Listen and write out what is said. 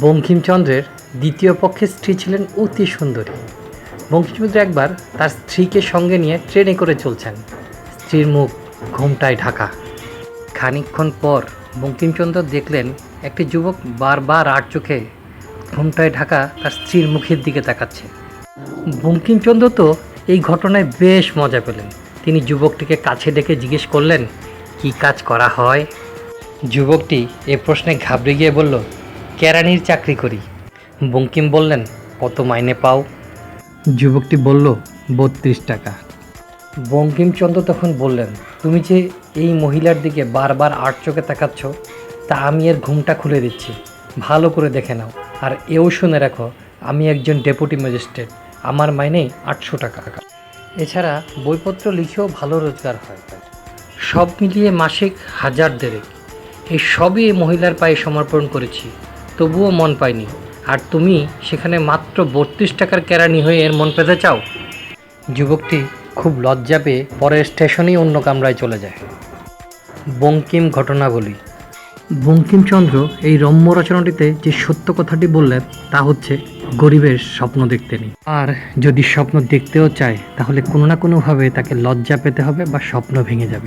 বঙ্কিমচন্দ্রের দ্বিতীয় পক্ষের স্ত্রী ছিলেন অতি সুন্দরী। বঙ্কিমচন্দ্র একবার তার স্ত্রীকে সঙ্গে নিয়ে ট্রেনে করে চলছেন। স্ত্রীর মুখ ঘোমটায় ঢাকা। খানিকক্ষণ পর বঙ্কিমচন্দ্র দেখলেন একটি যুবক বারবার আট চোখে ঘোমটায় ঢাকা তার স্ত্রীর মুখের দিকে তাকাচ্ছে। বঙ্কিমচন্দ্র তো এই ঘটনায় বেশ মজা পেলেন। তিনি যুবকটিকে কাছে ডেকে জিজ্ঞেস করলেন, কি কাজ করা হয়? যুবকটি এ প্রশ্নে ঘাবড়ে গিয়ে বলল কেরানির চাকরি করি। বঙ্কিম বললেন কত মাইনে পাও? যুবকটি বলল বত্রিশ টাকা। বঙ্কিমচন্দ্র তখন বললেন তুমি যে এই মহিলার দিকে বারবার আট চোখে তাকাচ্ছ তা আমি এর ঘুমটা খুলে দিচ্ছি। ভালো করে দেখে নাও। আর এও শুনে রাখো আমি একজন ডেপুটি ম্যাজিস্ট্রেট। আমার মাইনে আটশো টাকা। এছাড়া বইপত্র লিখেও ভালো রোজগার হয়। সব মিলিয়ে মাসিক হাজার দেড়েক। এই সবই মহিলার পায়ে সমর্পণ করেছি। তবুও মন পায়নি। আর তুমি সেখানে মাত্র বত্রিশ টাকার কেরানি হয়ে এর মন পেতে চাও? যুবকটি খুব লজ্জা পেয়ে পরের স্টেশনেই অন্য কামরায় চলে যায়। বঙ্কিম ঘটনাবলী। বঙ্কিমচন্দ্র এই রম্য রচনাটিতে যে সত্য কথাটি বললেন, তা হচ্ছে গরিবের স্বপ্ন দেখতে নেই। আর যদি স্বপ্ন দেখতেও চায়, তাহলে কোনো না কোনোভাবে তাকে লজ্জা পেতে হবে বা স্বপ্ন ভেঙে যাবে।